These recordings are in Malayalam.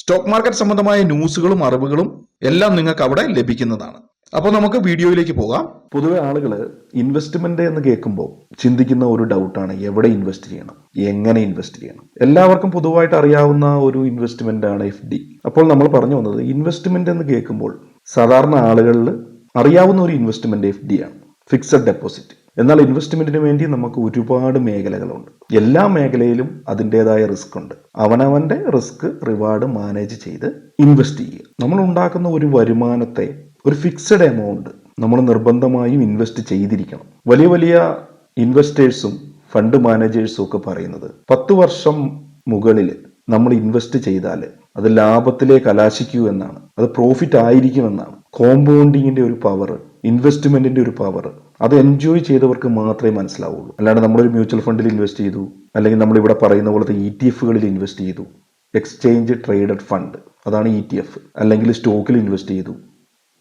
സ്റ്റോക്ക് മാർക്കറ്റ് സംബന്ധമായ ന്യൂസുകളും അറിവുകളും എല്ലാം നിങ്ങൾക്ക് അവിടെ ലഭിക്കുന്നതാണ്. അപ്പോൾ നമുക്ക് വീഡിയോയിലേക്ക് പോകാം. പൊതുവെ ആളുകൾ ഇൻവെസ്റ്റ്മെന്റ് എന്ന് കേൾക്കുമ്പോൾ ചിന്തിക്കുന്ന ഒരു ഡൗട്ടാണ് എവിടെ ഇൻവെസ്റ്റ് ചെയ്യണം? എങ്ങനെ ഇൻവെസ്റ്റ് ചെയ്യണം? എല്ലാവർക്കും പൊതുവായിട്ട് അറിയാവുന്ന ഒരു ഇൻവെസ്റ്റ്മെന്റ് ആണ് എഫ് ഡി അപ്പോൾ നമ്മൾ പറഞ്ഞു വന്നത് ഇൻവെസ്റ്റ്മെന്റ് എന്ന് കേൾക്കുമ്പോൾ സാധാരണ ആളുകളിൽ അറിയാവുന്ന ഒരു ഇൻവെസ്റ്റ്മെന്റ് എഫ് ഡി ആണ് ഫിക്സഡ് ഡെപ്പോസിറ്റ് എന്നാൽ ഇൻവെസ്റ്റ്മെന്റിന് വേണ്ടി നമുക്ക് ഒരുപാട് മേഖലകളുണ്ട്. എല്ലാ മേഖലയിലും അതിന്റെതായ റിസ്ക് ഉണ്ട്. അവനവന്റെ റിസ്ക് റിവാർഡ് മാനേജ് ചെയ്ത് ഇൻവെസ്റ്റ് ചെയ്യുക. നമ്മൾ ഉണ്ടാക്കുന്ന ഒരു വരുമാനത്തെ ഒരു ഫിക്സഡ് എമൗണ്ട് നമ്മൾ നിർബന്ധമായും ഇൻവെസ്റ്റ് ചെയ്തിരിക്കണം. വലിയ വലിയ ഇൻവെസ്റ്റേഴ്സും ഫണ്ട് മാനേജേഴ്സും ഒക്കെ പറയുന്നത് പത്ത് വർഷം മുകളിൽ നമ്മൾ ഇൻവെസ്റ്റ് ചെയ്താൽ അത് ലാഭത്തിലേക്ക് കലാശിക്കൂ എന്നാണ്. അത് പ്രോഫിറ്റ് ആയിരിക്കുമെന്നാണ് കോമ്പൗണ്ടിങ്ങിന്റെ ഒരു പവർ ഇൻവെസ്റ്റ്മെന്റിന്റെ ഒരു പവർ അത് എൻജോയ് ചെയ്തവർക്ക് മാത്രമേ മനസ്സിലാവുള്ളൂ. അല്ലാണ്ട് നമ്മളൊരു മ്യൂച്വൽ ഫണ്ടിൽ ഇൻവെസ്റ്റ് ചെയ്തു അല്ലെങ്കിൽ നമ്മൾ ഇവിടെ പറയുന്ന പോലത്തെ ഇ ടി എഫുകളിൽ ഇൻവെസ്റ്റ് ചെയ്തു. എക്സ്ചേഞ്ച് ട്രേഡഡ് ഫണ്ട് അതാണ് ഇ ടി എഫ് അല്ലെങ്കിൽ സ്റ്റോക്കിൽ ഇൻവെസ്റ്റ് ചെയ്തു.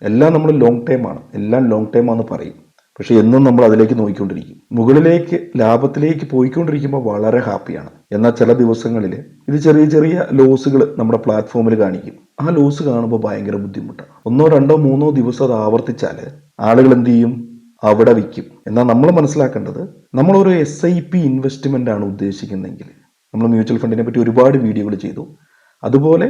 എല്ലാം നമ്മൾ ലോങ് ടൈം ആണ്. എല്ലാം ലോങ് ടൈം ആണെന്ന് പറയും. പക്ഷേ എന്നും നമ്മൾ അതിലേക്ക് നോക്കിക്കൊണ്ടിരിക്കും. മുകളിലേക്ക് ലാഭത്തിലേക്ക് പോയിക്കൊണ്ടിരിക്കുമ്പോൾ വളരെ ഹാപ്പിയാണ് എന്നാൽ ചില ദിവസങ്ങളിൽ ഇത് ചെറിയ ചെറിയ ലോസുകൾ നമ്മുടെ പ്ലാറ്റ്ഫോമിൽ കാണിക്കും. ആ ലോസ് കാണുമ്പോൾ ഭയങ്കര ബുദ്ധിമുട്ടാണ്. ഒന്നോ രണ്ടോ മൂന്നോ ദിവസം അത് ആവർത്തിച്ചാൽ ആളുകൾ എന്ത് ചെയ്യും? അവിടെ വിൽക്കും. എന്നാൽ നമ്മൾ മനസ്സിലാക്കേണ്ടത് നമ്മളൊരു എസ് ഐ പി ഇൻവെസ്റ്റ്മെന്റ് ആണ് ഉദ്ദേശിക്കുന്നതെങ്കിൽ. നമ്മൾ മ്യൂച്വൽ ഫണ്ടിനെ പറ്റി ഒരുപാട് വീഡിയോകൾ ചെയ്തു. അതുപോലെ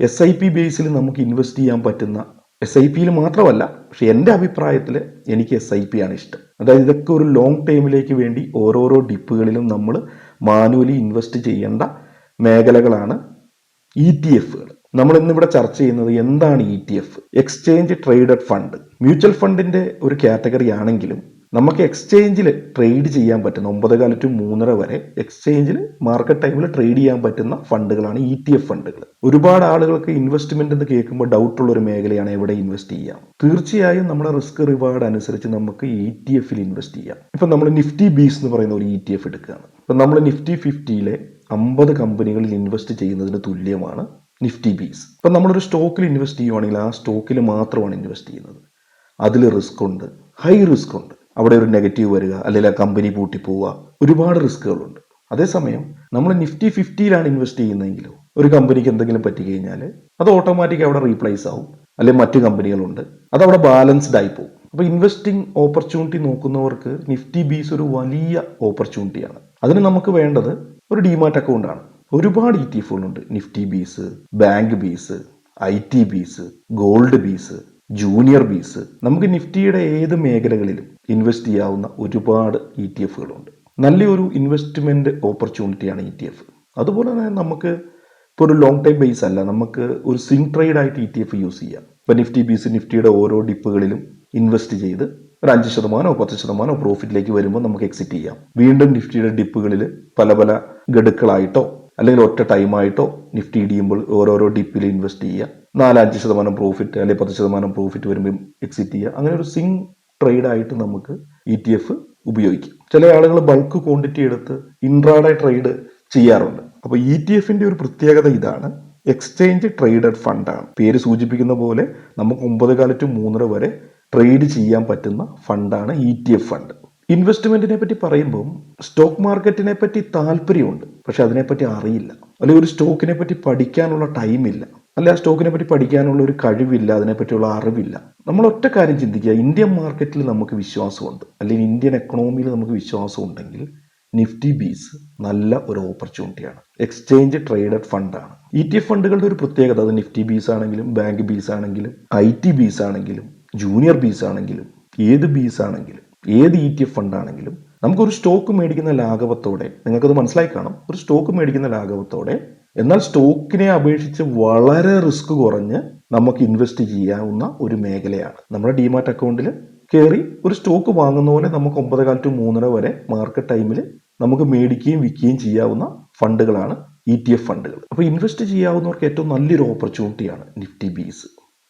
എസ് ഐ പി ബേസിൽ നമുക്ക് ഇൻവെസ്റ്റ് ചെയ്യാൻ പറ്റുന്ന എസ് ഐ പിയിൽ മാത്രമല്ല പക്ഷെ എന്റെ അഭിപ്രായത്തിൽ എനിക്ക് എസ് ഐ പി ആണ് ഇഷ്ടം. അതായത് ഇതൊക്കെ ഒരു ലോങ് ടൈമിലേക്ക് വേണ്ടി ഓരോരോ ഡിപ്പുകളിലും നമ്മൾ മാനുവലി ഇൻവെസ്റ്റ് ചെയ്യേണ്ട മേഖലകളാണ് ഇ ടി എഫുകൾ നമ്മൾ ഇന്നിവിടെ ചർച്ച ചെയ്യുന്നത് എന്താണ് E T F exchange traded fund mutual ഫണ്ടിന്റെ ഒരു കാറ്റഗറി ആണെങ്കിലും നമുക്ക് എക്സ്ചേഞ്ചിൽ ട്രേഡ് ചെയ്യാൻ പറ്റുന്ന ഒമ്പത് കാല ടു മൂന്നര വരെ എക്സ്ചേഞ്ചിൽ മാർക്കറ്റ് ടൈമിൽ ട്രേഡ് ചെയ്യാൻ പറ്റുന്ന ഫണ്ടുകളാണ് ഇ ടി എഫ് ഫണ്ടുകൾ. ഒരുപാട് ആളുകൾക്ക് ഇൻവെസ്റ്റ്മെന്റ് എന്ന് കേൾക്കുമ്പോൾ ഡൗട്ട് ഉള്ള ഒരു മേഖലയാണ് എവിടെ ഇൻവെസ്റ്റ് ചെയ്യാം. തീർച്ചയായും നമ്മുടെ റിസ്ക് റിവാർഡ് അനുസരിച്ച് നമുക്ക് ഇ ടി എഫിൽ ഇൻവെസ്റ്റ് ചെയ്യാം. ഇപ്പൊ നമ്മൾ നിഫ്റ്റി ബീസ് എന്ന് പറയുന്ന ഒരു ഇ ടി എഫ് എടുക്കുകയാണ്. ഇപ്പൊ നമ്മൾ നിഫ്റ്റി ഫിഫ്റ്റിയിലെ അമ്പത് കമ്പനികളിൽ ഇൻവെസ്റ്റ് ചെയ്യുന്നതിന് തുല്യമാണ് നിഫ്റ്റി ബീസ് ഇപ്പം നമ്മളൊരു സ്റ്റോക്കിൽ ഇൻവെസ്റ്റ് ചെയ്യുവാണെങ്കിൽ ആ സ്റ്റോക്കിൽ മാത്രമാണ് ഇൻവെസ്റ്റ് ചെയ്യുന്നത്. അതിൽ റിസ്ക് ഉണ്ട്. ഹൈ റിസ്ക് ഉണ്ട്. അവിടെ ഒരു നെഗറ്റീവ് വരിക അല്ലെങ്കിൽ ആ കമ്പനി പൂട്ടി പോവുക ഒരുപാട് റിസ്കുകളുണ്ട് അതേസമയം നമ്മൾ നിഫ്റ്റി ഫിഫ്റ്റിയിലാണ് ഇൻവെസ്റ്റ് ചെയ്യുന്നതെങ്കിലോ ഒരു കമ്പനിക്ക് എന്തെങ്കിലും പറ്റി കഴിഞ്ഞാൽ അത് ഓട്ടോമാറ്റിക് അവിടെ റീപ്ലേസ് ആവും. അല്ലെങ്കിൽ മറ്റു കമ്പനികളുണ്ട്. അത് അവിടെ ബാലൻസ്ഡ് ആയി പോകും. അപ്പോൾ ഇൻവെസ്റ്റിംഗ് ഓപ്പർച്യൂണിറ്റി നോക്കുന്നവർക്ക് നിഫ്റ്റി ബീസ് ഒരു വലിയ ഓപ്പർച്യൂണിറ്റിയാണ് അതിന് നമുക്ക് വേണ്ടത് ഒരു ഡിമാറ്റ് അക്കൗണ്ടാണ് ഒരുപാട് E T എഫുകളുണ്ട് Nifty BeES bank BeES I T BeES gold BeES junior BeES നമുക്ക് നിഫ്റ്റിയുടെ ഏത് മേഖലകളിലും ഇൻവെസ്റ്റ് ചെയ്യാവുന്ന ഒരുപാട് ഇ ടി എഫുകളുണ്ട് നല്ലൊരു ഇൻവെസ്റ്റ്മെന്റ് ഓപ്പർച്യൂണിറ്റിയാണ് ഇ ടി എഫ് അതുപോലെ തന്നെ നമുക്ക് ഇപ്പോൾ ഒരു ലോങ് ടൈം ബേസ് അല്ല നമുക്ക് ഒരു സിങ് ട്രേഡ് ആയിട്ട് ഇ ടി എഫ് യൂസ് ചെയ്യാം. ഇപ്പോൾ നിഫ്റ്റി ബീസ് നിഫ്റ്റിയുടെ ഓരോ ഡിപ്പുകളിലും ഇൻവെസ്റ്റ് ചെയ്ത് ഒരു അഞ്ച് ശതമാനമോ പത്ത് ശതമാനമോ പ്രോഫിറ്റിലേക്ക് വരുമ്പോൾ നമുക്ക് എക്സിറ്റ് ചെയ്യാം. വീണ്ടും നിഫ്റ്റിയുടെ ഡിപ്പുകളിൽ പല പല ഗഡുക്കളായിട്ടോ അല്ലെങ്കിൽ ഒറ്റ ടൈമായിട്ടോ നിഫ്റ്റി ഇടിയുമ്പോൾ ഓരോരോ ഡിപ്പിൽ ഇൻവെസ്റ്റ് ചെയ്യുക. നാലഞ്ച് ശതമാനം പ്രോഫിറ്റ് അല്ലെങ്കിൽ പത്ത് ശതമാനം പ്രോഫിറ്റ് വരുമ്പോൾ എക്സിറ്റ് ചെയ്യുക. അങ്ങനെ ഒരു സിങ് ട്രേഡ് ആയിട്ട് നമുക്ക് ഇ ടി എഫ് ഉപയോഗിക്കാം. ചില ആളുകൾ ബൾക്ക് ക്വാണ്ടിറ്റി എടുത്ത് ഇൻട്രാഡേ ട്രേഡ് ചെയ്യാറുണ്ട്. അപ്പോൾ ഇ ടി എഫിന്റെ ഒരു പ്രത്യേകത ഇതാണ്. എക്സ്ചേഞ്ച് ട്രേഡഡ് ഫണ്ടാണ് പേര് സൂചിപ്പിക്കുന്ന പോലെ നമുക്ക് ഒമ്പത് കാലത്ത് മൂന്നര വരെ ട്രേഡ് ചെയ്യാൻ പറ്റുന്ന ഫണ്ടാണ് ഇ ടി എഫ് ഫണ്ട് ഇൻവെസ്റ്റ്മെന്റിനെ പറ്റി പറയുമ്പോൾ സ്റ്റോക്ക് മാർക്കറ്റിനെ പറ്റി താല്പര്യമുണ്ട്. പക്ഷെ അതിനെപ്പറ്റി അറിയില്ല. അല്ലെങ്കിൽ ഒരു സ്റ്റോക്കിനെ പറ്റി പഠിക്കാനുള്ള ടൈമില്ല. അല്ലെ ആ സ്റ്റോക്കിനെ പറ്റി പഠിക്കാനുള്ള ഒരു കഴിവില്ല അതിനെപ്പറ്റിയുള്ള അറിവില്ല. നമ്മൾ ഒറ്റ കാര്യം ചിന്തിക്കുക. ഇന്ത്യൻ മാർക്കറ്റിൽ നമുക്ക് വിശ്വാസമുണ്ട്. അല്ലെങ്കിൽ ഇന്ത്യൻ എക്കണോമിയിൽ നമുക്ക് വിശ്വാസം ഉണ്ടെങ്കിൽ നിഫ്റ്റി ബീസ് നല്ല ഒരു ഓപ്പർച്യൂണിറ്റിയാണ് എക്സ്ചേഞ്ച് ട്രേഡഡ് ഫണ്ടാണ് ഇ ടി എഫ് ഫണ്ടുകളുടെ ഒരു പ്രത്യേകത അത് നിഫ്റ്റി ബീസ് ആണെങ്കിലും ബാങ്ക് ബീസ് ആണെങ്കിലും ഐ ടി ബീസ് ആണെങ്കിലും ജൂനിയർ ബീസ് ആണെങ്കിലും ഏത് ബീസ് ആണെങ്കിലും ഏത് ഇ ടി എഫ് ഫണ്ട് ആണെങ്കിലും നമുക്കൊരു സ്റ്റോക്ക് മേടിക്കുന്ന ലാഘവത്തോടെ നിങ്ങൾക്കത് മനസ്സിലായി കാണും. ഒരു സ്റ്റോക്ക് മേടിക്കുന്ന ലാഘവത്തോടെ എന്നാൽ സ്റ്റോക്കിനെ അപേക്ഷിച്ച് വളരെ റിസ്ക് കുറഞ്ഞ് നമുക്ക് ഇൻവെസ്റ്റ് ചെയ്യാവുന്ന ഒരു മേഖലയാണ്. നമ്മുടെ ഡിമാറ്റ് അക്കൗണ്ടിൽ കയറി ഒരു സ്റ്റോക്ക് വാങ്ങുന്ന പോലെ നമുക്ക് ഒമ്പത് കാലത്ത് മൂന്നര വരെ മാർക്കറ്റ് ടൈമിൽ നമുക്ക് മേടിക്കുകയും വിൽക്കുകയും ചെയ്യാവുന്ന ഫണ്ടുകളാണ് ഇ ടി എഫ് ഫണ്ടുകൾ അപ്പോൾ ഇൻവെസ്റ്റ് ചെയ്യാവുന്നവർക്ക് ഏറ്റവും നല്ലൊരു ഓപ്പർച്യൂണിറ്റിയാണ് നിഫ്റ്റി ബീസ്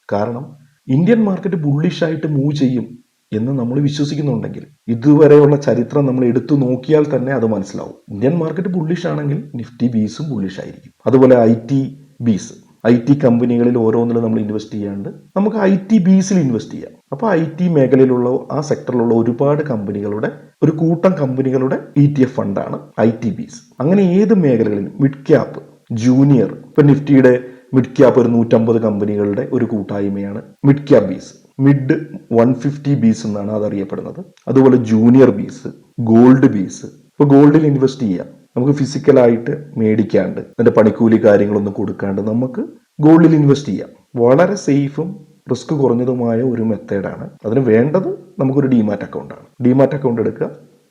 കാരണം ഇന്ത്യൻ മാർക്കറ്റ് ബുള്ളിഷായിട്ട് മൂവ് ചെയ്യും എന്ന് നമ്മൾ വിശ്വസിക്കുന്നുണ്ടെങ്കിൽ ഇതുവരെയുള്ള ചരിത്രം നമ്മൾ എടുത്തു നോക്കിയാൽ തന്നെ അത് മനസ്സിലാവും. ഇന്ത്യൻ മാർക്കറ്റ് ബുള്ളിഷ് ആണെങ്കിൽ നിഫ്റ്റി ബീസും ബുള്ളിഷ് ആയിരിക്കും. അതുപോലെ I T BeES. I T കമ്പനികളിൽ ഓരോന്നിലും നമ്മൾ ഇൻവെസ്റ്റ് ചെയ്യാണ്ട് നമുക്ക് ഐ ടി ബീസിൽ ഇൻവെസ്റ്റ് ചെയ്യാം. അപ്പോൾ ഐ ടി മേഖലയിലുള്ള ആ സെക്ടറിലുള്ള ഒരുപാട് കമ്പനികളുടെ ഒരു കൂട്ടം കമ്പനികളുടെ ഇ ടി എഫ് ഫണ്ടാണ് ഐ ടി ബീസ്. അങ്ങനെ ഏത് മേഖലകളിലും മിഡ് ക്യാപ്പ് ജൂനിയർ ഇപ്പൊ നിഫ്റ്റിയുടെ മിഡ് ക്യാപ്പ് ഒരു നൂറ്റമ്പത് കമ്പനികളുടെ ഒരു കൂട്ടായ്മയാണ് mid cap BeES. Mid one fifty BeES എന്നാണ് അത് അറിയപ്പെടുന്നത് അതുപോലെ ജൂനിയർ ബീസ് ഗോൾഡ് ബീസ് ഇപ്പൊ ഗോൾഡിൽ ഇൻവെസ്റ്റ് ചെയ്യാം. നമുക്ക് ഫിസിക്കലായിട്ട് മേടിക്കാണ്ട് അതിന്റെ പണിക്കൂലി കാര്യങ്ങളൊന്നും കൊടുക്കാണ്ട് നമുക്ക് ഗോൾഡിൽ ഇൻവെസ്റ്റ് ചെയ്യാം. വളരെ സേഫും റിസ്ക് കുറഞ്ഞതുമായ ഒരു മെത്തേഡാണ് അതിന് വേണ്ടത് നമുക്കൊരു ഡിമാറ്റ് അക്കൗണ്ടാണ് ഡിമാറ്റ് അക്കൗണ്ട് എടുക്കുക.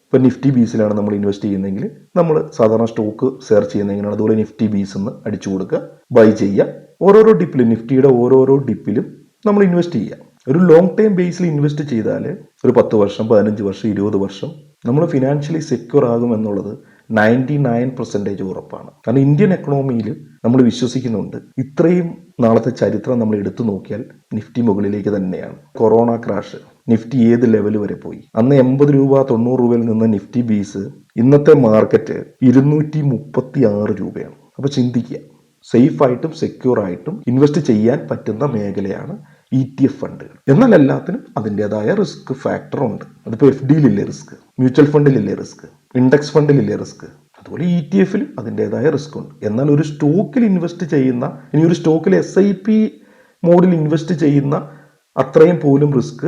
ഇപ്പോൾ നിഫ്റ്റി ബീസിലാണ് നമ്മൾ ഇൻവെസ്റ്റ് ചെയ്യുന്നതെങ്കിൽ നമ്മൾ സാധാരണ സ്റ്റോക്ക് സെർച്ച് ചെയ്യുന്നതെങ്കിലാണ് അതുപോലെ നിഫ്റ്റി ബീസ് എന്ന് അടിച്ചു കൊടുക്കുക. ബൈ ചെയ്യുക. ഓരോരോ ഡിപ്പിലും നിഫ്റ്റിയുടെ ഓരോരോ ഡിപ്പിലും നമ്മൾ ഇൻവെസ്റ്റ് ചെയ്യുക. ഒരു ലോങ് ടൈം ബേസിൽ ഇൻവെസ്റ്റ് ചെയ്താൽ ഒരു പത്ത് വർഷം പതിനഞ്ച് വർഷം ഇരുപത് വർഷം നമ്മൾ ഫിനാൻഷ്യലി സെക്യൂർ ആകും എന്നുള്ളത് നയന്റി നയൻ പെർസെന്റേജ് ഉറപ്പാണ്. കാരണം ഇന്ത്യൻ എക്കണോമിയിൽ നമ്മൾ വിശ്വസിക്കുന്നുണ്ട്. ഇത്രയും നാളത്തെ ചരിത്രം നമ്മൾ എടുത്തു നോക്കിയാൽ നിഫ്റ്റി മുകളിലേക്ക് തന്നെയാണ്. കൊറോണ ക്രാഷ് നിഫ്റ്റി ഏത് ലെവൽ വരെ പോയി? അന്ന് എൺപത് രൂപ തൊണ്ണൂറ് രൂപയിൽ നിന്ന് നിഫ്റ്റി ബീസ് ഇന്നത്തെ മാർക്കറ്റ് ഇരുന്നൂറ്റി മുപ്പത്തി ആറ് രൂപയാണ്. അപ്പോൾ ചിന്തിക്കുക. സേഫ് ആയിട്ടും സെക്യൂർ ആയിട്ടും ഇൻവെസ്റ്റ് ചെയ്യാൻ പറ്റുന്ന മേഖലയാണ് ഇ ടി എഫ് ഫണ്ടുകൾ എന്നാൽ എല്ലാത്തിനും അതിന്റെതായ റിസ്ക് ഫാക്ടർ ഉണ്ട്. അതിപ്പോൾ എഫ് ഡിയിലില്ലേ റിസ്ക് മ്യൂച്വൽ ഫണ്ടിലില്ലേ റിസ്ക് ഇൻഡെക്സ് ഫണ്ടിലില്ലേ റിസ്ക് അതുപോലെ ഇ ടി എഫിൽ അതിന്റെതായ റിസ്ക് ഉണ്ട്. എന്നാൽ ഒരു സ്റ്റോക്കിൽ ഇൻവെസ്റ്റ് ചെയ്യുന്ന ഇനി ഒരു സ്റ്റോക്കിൽ എസ് ഐ പി മോഡിൽ ഇൻവെസ്റ്റ് ചെയ്യുന്ന അത്രയും പോലും റിസ്ക്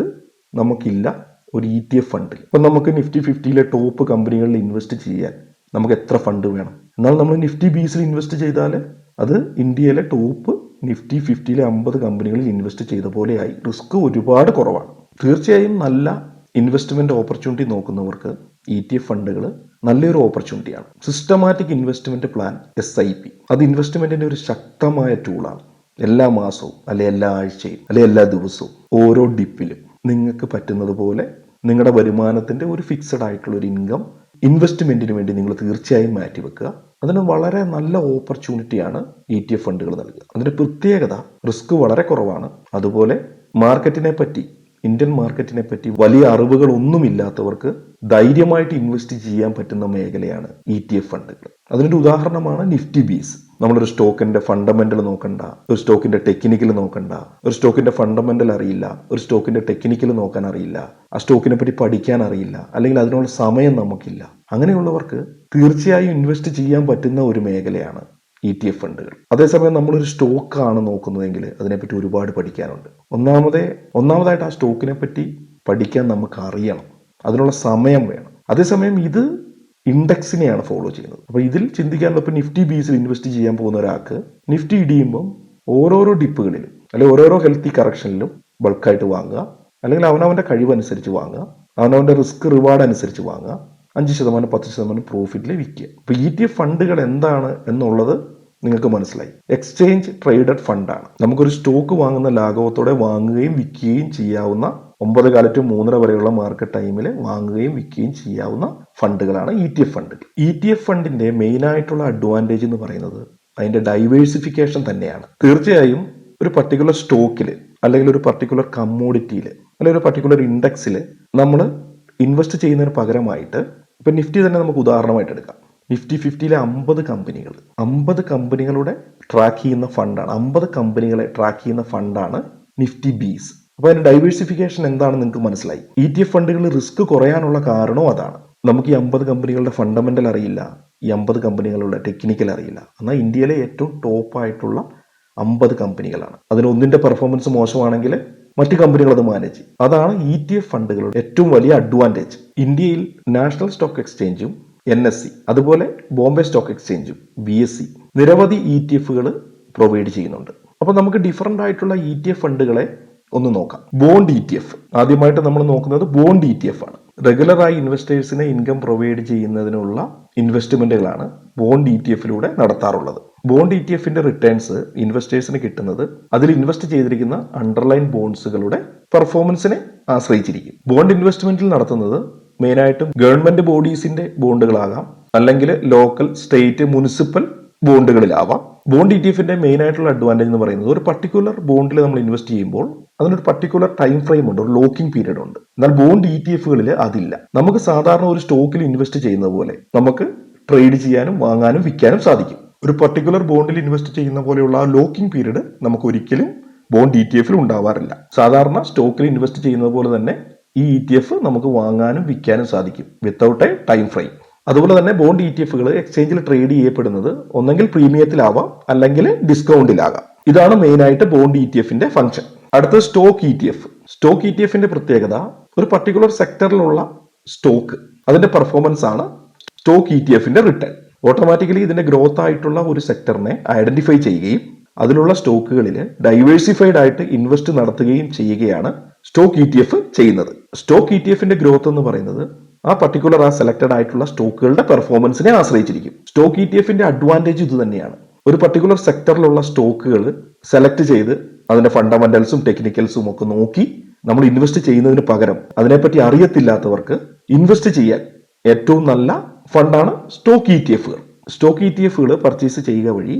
നമുക്കില്ല ഒരു ഇ ടി എഫ് ഫണ്ടിൽ ഇപ്പം നമുക്ക് നിഫ്റ്റി ഫിഫ്റ്റിയിലെ ടോപ്പ് കമ്പനികളിൽ ഇൻവെസ്റ്റ് ചെയ്യാൻ നമുക്ക് എത്ര ഫണ്ട് വേണം? എന്നാൽ നമ്മൾ നിഫ്റ്റി ബീസിൽ ഇൻവെസ്റ്റ് ചെയ്താൽ അത് ഇന്ത്യയിലെ ടോപ്പ് നിഫ്റ്റി ഫിഫ്റ്റിയിലെ അമ്പത് കമ്പനികളിൽ ഇൻവെസ്റ്റ് ചെയ്ത പോലെയായി. റിസ്ക് ഒരുപാട് കുറവാണ്. തീർച്ചയായും നല്ല ഇൻവെസ്റ്റ്മെന്റ് ഓപ്പർച്യൂണിറ്റി നോക്കുന്നവർക്ക് ഇ ടി എഫ് ഫണ്ടുകൾ നല്ലൊരു ഓപ്പർച്യൂണിറ്റിയാണ് systematic investment plan S I P അത് ഇൻവെസ്റ്റ്മെന്റിന്റെ ഒരു ശക്തമായ ടൂളാണ് എല്ലാ മാസവും അല്ലെ എല്ലാ ആഴ്ചയും അല്ലെ എല്ലാ ദിവസവും ഓരോ ഡിപ്പിലും നിങ്ങൾക്ക് പറ്റുന്നത് പോലെ നിങ്ങളുടെ വരുമാനത്തിന്റെ ഒരു ഫിക്സഡ് ആയിട്ടുള്ള ഒരു ഇൻകം ഇൻവെസ്റ്റ്മെന്റിന് വേണ്ടി നിങ്ങൾ തീർച്ചയായും മാറ്റിവെക്കുക. അതിന് വളരെ നല്ല ഓപ്പർച്യൂണിറ്റിയാണ് ഇ ടി എഫ് ഫണ്ടുകൾ നൽകുക. അതിന്റെ പ്രത്യേകത റിസ്ക് വളരെ കുറവാണ്. അതുപോലെ മാർക്കറ്റിനെ പറ്റി ഇന്ത്യൻ മാർക്കറ്റിനെ പറ്റി വലിയ അറിവുകൾ ഒന്നുമില്ലാത്തവർക്ക് ധൈര്യമായിട്ട് ഇൻവെസ്റ്റ് ചെയ്യാൻ പറ്റുന്ന മേഖലയാണ് ഇ ടി എഫ് ഫണ്ടുകൾ. അതിനൊരു ഉദാഹരണമാണ് നിഫ്റ്റി ബീസ് നമ്മളൊരു സ്റ്റോക്കിന്റെ ഫണ്ടമെന്റൽ നോക്കണ്ട ഒരു സ്റ്റോക്കിന്റെ ടെക്നിക്കൽ നോക്കണ്ട ഒരു സ്റ്റോക്കിന്റെ ഫണ്ടമെന്റൽ അറിയില്ല ഒരു സ്റ്റോക്കിന്റെ ടെക്നിക്കൽ നോക്കാൻ അറിയില്ല ആ സ്റ്റോക്കിനെ പറ്റി പഠിക്കാൻ അറിയില്ല അല്ലെങ്കിൽ അതിനുള്ള സമയം നമുക്കില്ല. അങ്ങനെയുള്ളവർക്ക് തീർച്ചയായും ഇൻവെസ്റ്റ് ചെയ്യാൻ പറ്റുന്ന ഒരു മേഖലയാണ് ഇ ടി എഫ് ഫണ്ടുകൾ. അതേസമയം നമ്മളൊരു സ്റ്റോക്കാണ് നോക്കുന്നതെങ്കിൽ അതിനെപ്പറ്റി ഒരുപാട് പഠിക്കാനുണ്ട്. ഒന്നാമതേ ഒന്നാമതായിട്ട് ആ സ്റ്റോക്കിനെ പറ്റി പഠിക്കാൻ നമുക്ക് അറിയണം അതിനുള്ള സമയം വേണം. അതേസമയം ഇത് ഇൻഡെക്സിനെയാണ് ഫോളോ ചെയ്യുന്നത്. അപ്പോൾ ഇതിൽ ചിന്തിക്കാനുള്ള ഇപ്പോൾ നിഫ്റ്റി ബീസിൽ ഇൻവെസ്റ്റ് ചെയ്യാൻ പോകുന്ന ഒരാൾക്ക് നിഫ്റ്റി ഇടിയുമ്പം ഓരോരോ ഡിപ്പുകളിലും അല്ലെങ്കിൽ ഓരോരോ ഹെൽത്തി കറക്ഷനിലും ബൾക്കായിട്ട് വാങ്ങുക. അല്ലെങ്കിൽ അവനവന്റെ കഴിവനുസരിച്ച് വാങ്ങുക. അവനവന്റെ റിസ്ക് റിവാർഡ് അനുസരിച്ച് വാങ്ങുക. അഞ്ച് ശതമാനം പത്ത് ശതമാനം പ്രോഫിറ്റിൽ വിൽക്കുക. അപ്പോൾ ഇ ടി എഫ് ഫണ്ടുകൾ എന്താണ് എന്നുള്ളത് നിങ്ങൾക്ക് മനസ്സിലായി. എക്സ്ചേഞ്ച് ട്രേഡഡ് ഫണ്ടാണ് നമുക്കൊരു സ്റ്റോക്ക് വാങ്ങുന്ന ലാഘവത്തോടെ വാങ്ങുകയും വിൽക്കുകയും ചെയ്യാവുന്ന ഒമ്പത് കാല ടു മൂന്നര വരെയുള്ള മാർക്കറ്റ് ടൈമിൽ വാങ്ങുകയും വിൽക്കുകയും ചെയ്യാവുന്ന ഫണ്ടുകളാണ് E T F fund E T F ഫണ്ടിന്റെ മെയിൻ ആയിട്ടുള്ള അഡ്വാന്റേജ് എന്ന് പറയുന്നത് അതിന്റെ ഡൈവേഴ്സിഫിക്കേഷൻ തന്നെയാണ്. തീർച്ചയായും ഒരു പർട്ടിക്കുലർ സ്റ്റോക്കിൽ അല്ലെങ്കിൽ ഒരു പർട്ടിക്കുലർ കമ്മോഡിറ്റിയിൽ അല്ലെങ്കിൽ ഒരു പർട്ടിക്കുലർ ഇൻഡെക്സിൽ നമ്മൾ ഇൻവെസ്റ്റ് ചെയ്യുന്നതിന് പകരമായിട്ട് ഇപ്പം നിഫ്റ്റി തന്നെ നമുക്ക് ഉദാഹരണമായിട്ട് എടുക്കാം. നിഫ്റ്റി ഫിഫ്റ്റിയിലെ അമ്പത് കമ്പനികൾ അമ്പത് കമ്പനികളുടെ ട്രാക്ക് ചെയ്യുന്ന ഫണ്ടാണ് അമ്പത് കമ്പനികളെ ട്രാക്ക് ചെയ്യുന്ന ഫണ്ടാണ് നിഫ്റ്റി ബീസ് അപ്പോൾ അതിന്റെ ഡൈവേഴ്സിഫിക്കേഷൻ എന്താണെന്ന് നിങ്ങൾക്ക് മനസ്സിലായി. ഇ ടി എഫ് ഫണ്ടുകൾ റിസ്ക് കുറയാനുള്ള കാരണവും അതാണ്. നമുക്ക് ഈ അമ്പത് കമ്പനികളുടെ ഫണ്ടമെന്റൽ അറിയില്ല. ഈ അമ്പത് കമ്പനികളുടെ ടെക്നിക്കൽ അറിയില്ല. എന്നാൽ ഇന്ത്യയിലെ ഏറ്റവും ടോപ്പ് ആയിട്ടുള്ള അമ്പത് കമ്പനികളാണ്. അതിൽ ഒന്നിന്റെ പെർഫോമൻസ് മോശമാണെങ്കിൽ മറ്റ് കമ്പനികൾ അത് മാനേജ് ചെയ്യും. അതാണ് ഇ ടി എഫ് ഫണ്ടുകളുടെ ഏറ്റവും വലിയ അഡ്വാന്റേജ് ഇന്ത്യയിൽ നാഷണൽ സ്റ്റോക്ക് എക്സ്ചേഞ്ചും എൻ എസ് സി അതുപോലെ ബോംബെ സ്റ്റോക്ക് എക്സ്ചേഞ്ചും ബി എസ് സി നിരവധി ഇ ടി എഫുകൾ പ്രൊവൈഡ് ചെയ്യുന്നുണ്ട്. അപ്പോൾ നമുക്ക് ഡിഫറന്റ് ആയിട്ടുള്ള ഇ ടി എഫ് ഫണ്ടുകളെ ഒന്ന് നോക്കാം. ബോണ്ട് ഇ ടി എഫ് ആദ്യമായിട്ട് നമ്മൾ നോക്കുന്നത് ബോണ്ട് ഇ ടി എഫ് ആണ്. റെഗുലറായി ഇൻവെസ്റ്റേഴ്സിന് ഇൻകം പ്രൊവൈഡ് ചെയ്യുന്നതിനുള്ള ഇൻവെസ്റ്റ്മെന്റുകളാണ് ബോണ്ട് ഇ ടി എഫിലൂടെ നടത്താറുള്ളത്. ബോണ്ട് ഇ ടി എഫിന്റെ റിട്ടേൺസ് ഇൻവെസ്റ്റേഴ്സിന് കിട്ടുന്നത് അതിൽ ഇൻവെസ്റ്റ് ചെയ്തിരിക്കുന്ന അണ്ടർലൈൻ ബോൺസുകളുടെ പെർഫോമൻസിനെ ആശ്രയിച്ചിരിക്കും. ബോണ്ട് ഇൻവെസ്റ്റ്മെന്റിൽ നടത്തുന്നത് മെയിനായിട്ടും ഗവൺമെന്റ് ബോഡീസിന്റെ ബോണ്ടുകളാകാം അല്ലെങ്കിൽ ലോക്കൽ സ്റ്റേറ്റ് മുനിസിപ്പൽ ബോണ്ടുകളിലാവാം. ബോണ്ട് ഇ ടി എഫിന്റെ മെയിൻ ആയിട്ടുള്ള അഡ്വാന്റേജ് എന്ന് പറയുന്നത് ഒരു പർട്ടിക്കുലർ ബോണ്ടിൽ നമ്മൾ ഇൻവെസ്റ്റ് ചെയ്യുമ്പോൾ അതിനൊരു പർട്ടിക്കുലർ ടൈം ഫ്രെയിം ഉണ്ട് ഒരു ലോക്കിംഗ് പീരീഡ് ഉണ്ട്. എന്നാൽ ബോണ്ട് ഇ ടി എഫുകളിൽ അതില്ല. നമുക്ക് സാധാരണ ഒരു സ്റ്റോക്കിൽ ഇൻവെസ്റ്റ് ചെയ്യുന്നത് പോലെ നമുക്ക് ട്രേഡ് ചെയ്യാനും വാങ്ങാനും വിൽക്കാനും സാധിക്കും. ഒരു പർട്ടിക്കുലർ ബോണ്ടിൽ ഇൻവെസ്റ്റ് ചെയ്യുന്ന പോലെയുള്ള ആ ലോക്കിംഗ് പീരീഡ് നമുക്ക് ഒരിക്കലും ബോണ്ട് ഇ ടി എഫിൽ ഉണ്ടാവാറില്ല. സാധാരണ സ്റ്റോക്കിൽ ഇൻവെസ്റ്റ് ചെയ്യുന്നത് പോലെ തന്നെ ഈ ഇ ടി എഫ് നമുക്ക് വാങ്ങാനും വിൽക്കാനും സാധിക്കും വിത്തൗട്ട് എ ടൈം ഫ്രെയിം അതുപോലെ തന്നെ ബോണ്ട് ഇ ടി എഫുകൾ എക്സ്ചേഞ്ചിൽ ട്രേഡ് ചെയ്യപ്പെടുന്നത് ഒന്നെങ്കിൽ പ്രീമിയത്തിലാവാം അല്ലെങ്കിൽ ഡിസ്കൗണ്ടിലാകാം ഇതാണ് മെയിൻ ആയിട്ട് ബോണ്ട് ഇ ടി എഫിന്റെ ഫംഗ്ഷൻ അടുത്ത stock E T F stock E T എഫിന്റെ പ്രത്യേകത ഒരു പർട്ടിക്കുലർ സെക്ടറിലുള്ള സ്റ്റോക്ക് അതിന്റെ പെർഫോമൻസ് ആണ് സ്റ്റോക്ക് ഇ ടി എഫിന്റെ റിട്ടേൺ ഓട്ടോമാറ്റിക്കലി ഇതിന്റെ ഗ്രോത്ത് ആയിട്ടുള്ള ഒരു സെക്ടറിനെ ഐഡന്റിഫൈ ചെയ്യുകയും അതിലുള്ള സ്റ്റോക്കുകളിൽ ഡൈവേഴ്സിഫൈഡ് ആയിട്ട് ഇൻവെസ്റ്റ് നടത്തുകയും ചെയ്യുകയാണ് സ്റ്റോക്ക് ഇ ടി എഫ് ചെയ്യുന്നത്. സ്റ്റോക്ക് ഇ ടി എഫിന്റെ ഗ്രോത്ത് എന്ന് പറയുന്നത് ആ പർട്ടിക്കുലർ ആ സെലക്ടഡ് ആയിട്ടുള്ള സ്റ്റോക്കുകളുടെ പെർഫോമൻസിനെ ആശ്രയിച്ചിരിക്കും. സ്റ്റോക്ക് ഇ ടി എഫിന്റെ അഡ്വാന്റേജ് ഇത് തന്നെയാണ്. ഒരു പർട്ടിക്കുലർ സെക്ടറിലുള്ള സ്റ്റോക്കുകൾ സെലക്ട് ചെയ്ത് അതിന്റെ ഫണ്ടമെന്റൽസും ടെക്നിക്കൽസും ഒക്കെ നോക്കി നമ്മൾ ഇൻവെസ്റ്റ് ചെയ്യുന്നതിന് പകരം അതിനെപ്പറ്റി അറിയത്തില്ലാത്തവർക്ക് ഇൻവെസ്റ്റ് ചെയ്യാൻ ഏറ്റവും നല്ല ഫണ്ടാണ് സ്റ്റോക്ക് ഇ ടി എഫുകൾ സ്റ്റോക്ക് ഇ ടി എഫുകൾ പർച്ചേസ് ചെയ്യുക വഴി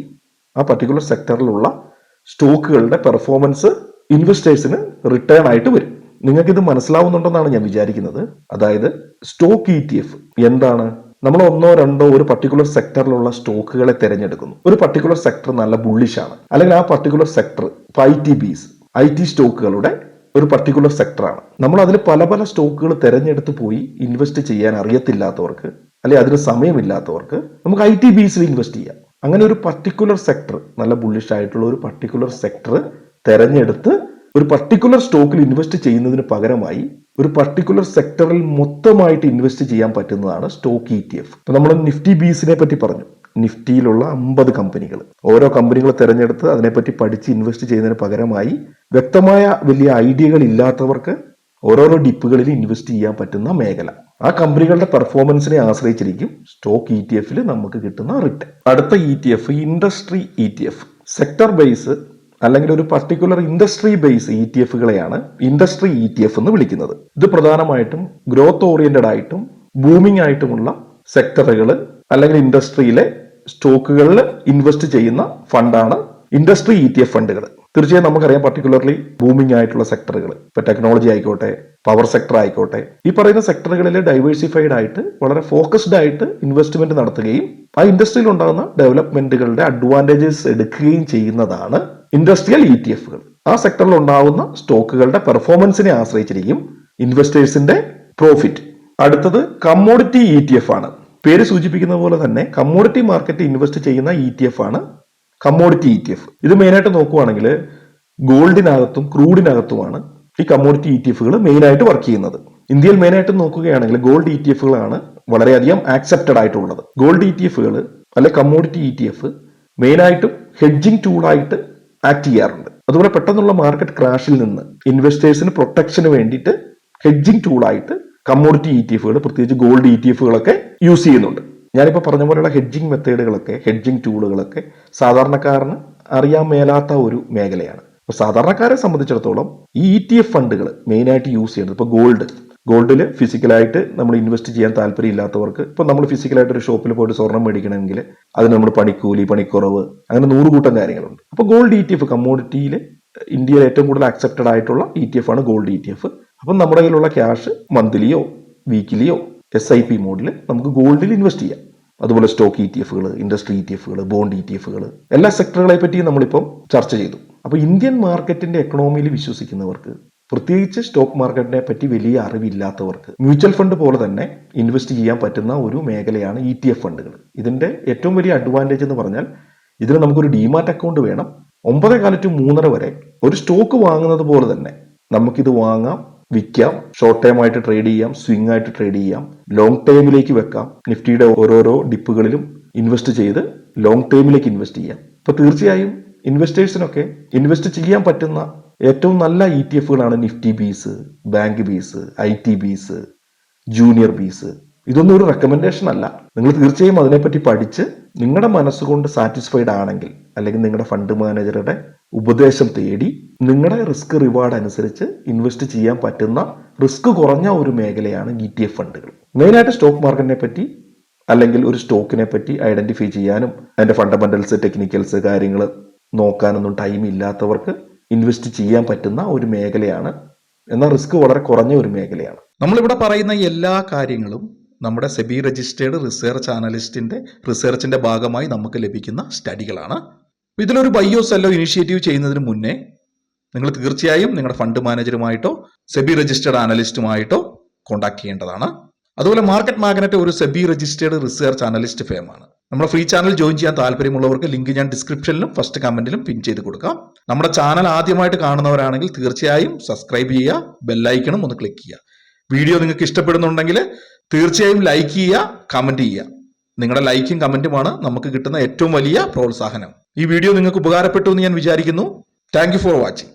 ആ പർട്ടിക്കുലർ സെക്ടറിലുള്ള സ്റ്റോക്കുകളുടെ പെർഫോമൻസ് ഇൻവെസ്റ്റേഴ്സിന് റിട്ടേൺ ആയിട്ട് വരും. നിങ്ങൾക്ക് ഇത് മനസ്സിലാവുന്നുണ്ടെന്നാണ് ഞാൻ വിചാരിക്കുന്നത്. അതായത് സ്റ്റോക്ക് ഇ ടി എഫ് എന്താണ്? നമ്മൾ ഒന്നോ രണ്ടോ ഒരു പർട്ടിക്കുലർ സെക്ടറിലുള്ള സ്റ്റോക്കുകളെ തിരഞ്ഞെടുക്കുന്നു. ഒരു പർട്ടിക്കുലർ സെക്ടർ നല്ല ബുള്ളിഷ് ആണ്. അല്ലെങ്കിൽ ആ particular sector I T BeES I T സ്റ്റോക്കുകളുടെ ഒരു പർട്ടിക്കുലർ സെക്ടറാണ് നമ്മൾ അതിൽ പല പല സ്റ്റോക്കുകൾ തിരഞ്ഞെടുത്ത് പോയി ഇൻവെസ്റ്റ് ചെയ്യാൻ അറിയത്തില്ലാത്തവർക്ക് അല്ലെങ്കിൽ അതിന് സമയമില്ലാത്തവർക്ക് നമുക്ക് ഐ ടി ബീസിൽ ഇൻവെസ്റ്റ് ചെയ്യാം. അങ്ങനെ ഒരു പർട്ടിക്കുലർ സെക്ടർ നല്ല ബുള്ളിഷ് ആയിട്ടുള്ള ഒരു പർട്ടിക്കുലർ സെക്ടർ തെരഞ്ഞെടുത്ത് ഒരു പർട്ടിക്കുലർ സ്റ്റോക്കിൽ ഇൻവെസ്റ്റ് ചെയ്യുന്നതിന് പകരമായി ഒരു പർട്ടിക്കുലർ സെക്ടറിൽ മൊത്തമായിട്ട് ഇൻവെസ്റ്റ് ചെയ്യാൻ പറ്റുന്നതാണ് സ്റ്റോക്ക് ഇ ടി എഫ് നമ്മൾ നിഫ്റ്റി ബീസിനെ പറ്റി പറഞ്ഞു. നിഫ്റ്റിയിലുള്ള അമ്പത് കമ്പനികൾ ഓരോ കമ്പനികൾ തിരഞ്ഞെടുത്ത് അതിനെപ്പറ്റി പഠിച്ച് ഇൻവെസ്റ്റ് ചെയ്യുന്നതിന് പകരമായി വ്യക്തമായ വലിയ ഐഡിയകൾ ഇല്ലാത്തവർക്ക് ഓരോരോ ഡിപ്പുകളിൽ ഇൻവെസ്റ്റ് ചെയ്യാൻ പറ്റുന്ന മേഖല. ആ കമ്പനികളുടെ പെർഫോമൻസിനെ ആശ്രയിച്ചിരിക്കും സ്റ്റോക്ക് ഇ ടി എഫിൽ നമുക്ക് കിട്ടുന്ന റിട്ടേൺ അടുത്ത E T F industry E T F sector base അല്ലെങ്കിൽ ഒരു particular industry base E T എഫുകളെയാണ് industry E T F എന്ന് വിളിക്കുന്നത്. ഇത് പ്രധാനമായിട്ടും ഗ്രോത്ത് ഓറിയന്റഡ് ആയിട്ടും ബൂമിംഗ് ആയിട്ടുമുള്ള സെക്ടറുകൾ അല്ലെങ്കിൽ ഇൻഡസ്ട്രിയിലെ സ്റ്റോക്കുകളിൽ ഇൻവെസ്റ്റ് ചെയ്യുന്ന ഫണ്ടാണ് ഇൻഡസ്ട്രി ഇ ടി എഫ് ഫണ്ടുകൾ തീർച്ചയായും നമുക്കറിയാം പർട്ടിക്കുലർലി ബൂമിംഗ് ആയിട്ടുള്ള സെക്ടറുകൾ ഇപ്പൊ ടെക്നോളജി ആയിക്കോട്ടെ പവർ സെക്ടർ ആയിക്കോട്ടെ. ഈ പറയുന്ന സെക്ടറുകളിൽ ഡൈവേഴ്സിഫൈഡ് ആയിട്ട് വളരെ ഫോക്കസ്ഡ് ആയിട്ട് ഇൻവെസ്റ്റ്മെന്റ് നടത്തുകയും ആ ഇൻഡസ്ട്രിയിൽ ഉണ്ടാകുന്ന ഡെവലപ്മെന്റുകളുടെ അഡ്വാന്റേജസ് എടുക്കുകയും ചെയ്യുന്നതാണ് ഇൻഡസ്ട്രിയൽ ഇ ടി എഫുകൾ ആ സെക്ടറിൽ ഉണ്ടാകുന്ന സ്റ്റോക്കുകളുടെ പെർഫോമൻസിനെ ആശ്രയിച്ചിരിക്കും ഇൻവെസ്റ്റേഴ്സിന്റെ പ്രോഫിറ്റ് അടുത്തത് കമ്മോഡിറ്റി ഇ ടി എഫ് ആണ്. പേര് സൂചിപ്പിക്കുന്ന പോലെ തന്നെ കമ്മോഡിറ്റി മാർക്കറ്റ് ഇൻവെസ്റ്റ് ചെയ്യുന്ന ഇ ടി എഫ് ആണ് കമ്മോഡിറ്റി ഇ ടി എഫ് ഇത് മെയിനായിട്ട് നോക്കുവാണെങ്കിൽ ഗോൾഡിനകത്തും ക്രൂഡിനകത്തുമാണ് ഈ കമ്മോഡിറ്റി ഇ ടി എഫുകൾ മെയിനായിട്ട് വർക്ക് ചെയ്യുന്നത്. ഇന്ത്യയിൽ മെയിനായിട്ട് നോക്കുകയാണെങ്കിൽ ഗോൾഡ് ഇ ടി എഫുകളാണ് വളരെയധികം ആക്സെപ്റ്റഡ് ആയിട്ടുള്ളത്. ഗോൾഡ് ഇ ടി എഫുകൾ അല്ലെ കമ്മോഡിറ്റി ഇ ടി എഫ് മെയിനായിട്ടും ഹെഡ്ജിങ് ടൂളായിട്ട് ആക്ട് ചെയ്യാറുണ്ട്. അതുപോലെ പെട്ടെന്നുള്ള മാർക്കറ്റ് ക്രാഷിൽ നിന്ന് ഇൻവെസ്റ്റേഴ്സിന് പ്രൊട്ടക്ഷന് വേണ്ടിയിട്ട് ഹെഡ്ജിങ് ടൂളായിട്ട് കമ്മോഡിറ്റി ഇ ടി എഫുകൾ പ്രത്യേകിച്ച് ഗോൾഡ് ഇ ടി എഫുകളൊക്കെ യൂസ് ചെയ്യുന്നുണ്ട്. ഞാനിപ്പോൾ പറഞ്ഞ പോലെയുള്ള ഹെഡ്ജിങ് മെത്തേഡുകളൊക്കെ ഹെഡ്ജിങ് ടൂളുകളൊക്കെ സാധാരണക്കാരന് അറിയാൻ മേലാത്ത ഒരു മേഖലയാണ്. അപ്പോൾ സാധാരണക്കാരെ സംബന്ധിച്ചിടത്തോളം ഈ ഇ ടി എഫ് ഫണ്ടുകൾ മെയിനായിട്ട് യൂസ് ചെയ്യുന്നത് ഇപ്പോൾ ഗോൾഡ്. ഗോൾഡിൽ ഫിസിക്കലായിട്ട് നമ്മൾ ഇൻവെസ്റ്റ് ചെയ്യാൻ താല്പര്യമില്ലാത്തവർക്ക് ഇപ്പോൾ നമ്മൾ ഫിസിക്കലായിട്ട് ഒരു ഷോപ്പിൽ പോയിട്ട് സ്വർണം മേടിക്കണമെങ്കിൽ അതിന് നമ്മൾ പണിക്കൂലി പണിക്കുറവ് അങ്ങനെ നൂറുകൂട്ടം കാര്യങ്ങളുണ്ട്. അപ്പോൾ ഗോൾഡ് ഇ ടി എഫ് കമ്മോഡിറ്റിയിൽ ഇന്ത്യയിൽ ഏറ്റവും കൂടുതൽ അക്സെപ്റ്റഡ് ആയിട്ടുള്ള ഇ ടി എഫ് ആണ് ഗോൾഡ് ഇ ടി എഫ് അപ്പം നമ്മുടെ കയ്യിലുള്ള ക്യാഷ് മന്ത്ലിയോ വീക്കിലിയോ എസ് ഐ പി മോഡിൽ നമുക്ക് ഗോൾഡിൽ ഇൻവെസ്റ്റ് ചെയ്യാം. അതുപോലെ സ്റ്റോക്ക് ഇ ടി എഫുകൾ ഇൻഡസ്ട്രി ഇ ടി എഫുകൾ ബോണ്ട് ഇ ടി എഫുകൾ എല്ലാ സെക്ടറുകളെ പറ്റിയും നമ്മളിപ്പം ചർച്ച ചെയ്തു. അപ്പോൾ ഇന്ത്യൻ മാർക്കറ്റിന്റെ എക്കണോമിയിൽ വിശ്വസിക്കുന്നവർക്ക് പ്രത്യേകിച്ച് സ്റ്റോക്ക് മാർക്കറ്റിനെ പറ്റി വലിയ അറിവില്ലാത്തവർക്ക് മ്യൂച്വൽ ഫണ്ട് പോലെ തന്നെ ഇൻവെസ്റ്റ് ചെയ്യാൻ പറ്റുന്ന ഒരു മേഖലയാണ് ഇ ടി എഫ് ഫണ്ടുകൾ ഇതിന്റെ ഏറ്റവും വലിയ അഡ്വാന്റേജ് എന്ന് പറഞ്ഞാൽ ഇതിന് നമുക്കൊരു ഡിമാറ്റ് അക്കൗണ്ട് വേണം. ഒമ്പതേ കാലത്ത് മൂന്നര വരെ ഒരു സ്റ്റോക്ക് വാങ്ങുന്നത് പോലെ തന്നെ നമുക്കിത് വാങ്ങാം. വിൽക്കാം ഷോർട്ട് ടൈം ആയിട്ട് ട്രേഡ് ചെയ്യാം സ്വിംഗ് ആയിട്ട് ട്രേഡ് ചെയ്യാം ലോങ് ടൈമിലേക്ക് വെക്കാം നിഫ്റ്റിയുടെ ഓരോരോ ഡിപ്പുകളിലും ഇൻവെസ്റ്റ് ചെയ്ത് ലോങ് ടൈമിലേക്ക് ഇൻവെസ്റ്റ് ചെയ്യാം. അപ്പൊ തീർച്ചയായും ഇൻവെസ്റ്റേഴ്സിനൊക്കെ ഇൻവെസ്റ്റ് ചെയ്യാൻ പറ്റുന്ന ഏറ്റവും നല്ല E T എഫുകളാണ് Nifty BeES bank BeES I T BeES junior BeES ഇതൊന്നും ഒരു റെക്കമെൻഡേഷൻ അല്ല. നിങ്ങൾ തീർച്ചയായും അതിനെപ്പറ്റി പഠിച്ച് നിങ്ങളുടെ മനസ്സുകൊണ്ട് സാറ്റിസ്ഫൈഡ് ആണെങ്കിൽ അല്ലെങ്കിൽ നിങ്ങളുടെ ഫണ്ട് മാനേജറുടെ ഉപദേശം തേടി നിങ്ങളുടെ റിസ്ക് റിവാർഡ് അനുസരിച്ച് ഇൻവെസ്റ്റ് ചെയ്യാൻ പറ്റുന്ന റിസ്ക് കുറഞ്ഞ ഒരു മേഖലയാണ് ഇ ടി എഫ് ഫണ്ടുകൾ. മെയിനായിട്ട് സ്റ്റോക്ക് മാർക്കറ്റിനെ പറ്റി അല്ലെങ്കിൽ ഒരു സ്റ്റോക്കിനെ പറ്റി ഐഡന്റിഫൈ ചെയ്യാനും അതിന്റെ ഫണ്ടമെന്റൽസ് ടെക്നിക്കൽസ് കാര്യങ്ങൾ നോക്കാനൊന്നും ടൈം ഇല്ലാത്തവർക്ക് ഇൻവെസ്റ്റ് ചെയ്യാൻ പറ്റുന്ന ഒരു മേഖലയാണ്. എന്നാൽ റിസ്ക് വളരെ കുറഞ്ഞ ഒരു മേഖലയാണ്. നമ്മളിവിടെ പറയുന്ന എല്ലാ കാര്യങ്ങളും നമ്മുടെ സെബി രജിസ്റ്റേർഡ് റിസർച്ച് അനലിസ്റ്റിന്റെ റിസർച്ചിന്റെ ഭാഗമായി നമുക്ക് ലഭിക്കുന്ന സ്റ്റഡികളാണ്. ഇതിലൊരു ബയോ സെല്ലോ ഇനിഷ്യേറ്റീവ് ചെയ്യുന്നതിന് മുന്നേ നിങ്ങൾ തീർച്ചയായും നിങ്ങളുടെ ഫണ്ട് മാനേജറുമായിട്ടോ സെബി രജിസ്റ്റേർഡ് അനലിസ്റ്റുമായിട്ടോ കോൺടാക്ട് ചെയ്യേണ്ടതാണ്. അതുപോലെ മാർക്കറ്റ് മാഗ്നറ്റ് ഒരു സെബി രജിസ്റ്റേർഡ് റിസർച്ച് അനലിസ്റ്റ് ഫേമാണ് നമ്മുടെ ഫ്രീ ചാനൽ ജോയിൻ ചെയ്യാൻ താല്പര്യമുള്ളവർക്ക് ലിങ്ക് ഞാൻ ഡിസ്ക്രിപ്ഷനിലും ഫസ്റ്റ് കമന്റിലും പിൻ ചെയ്ത് കൊടുക്കാം. നമ്മുടെ ചാനൽ ആദ്യമായിട്ട് കാണുന്നവരാണെങ്കിൽ തീർച്ചയായും സബ്സ്ക്രൈബ് ചെയ്യുക ബെല്ലൈക്കണും ഒന്ന് ക്ലിക്ക് ചെയ്യുക. വീഡിയോ നിങ്ങൾക്ക് ഇഷ്ടപ്പെടുന്നുണ്ടെങ്കിൽ തീർച്ചയായും ലൈക്ക് ചെയ്യുക കമന്റ് ചെയ്യുക. നിങ്ങളുടെ ലൈക്കും കമന്റുമാണ് നമുക്ക് കിട്ടുന്ന ഏറ്റവും വലിയ പ്രോത്സാഹനം. ഈ വീഡിയോ നിങ്ങൾക്ക് ഉപകാരപ്പെട്ടു എന്ന് ഞാൻ വിചാരിക്കുന്നു. Thank for watching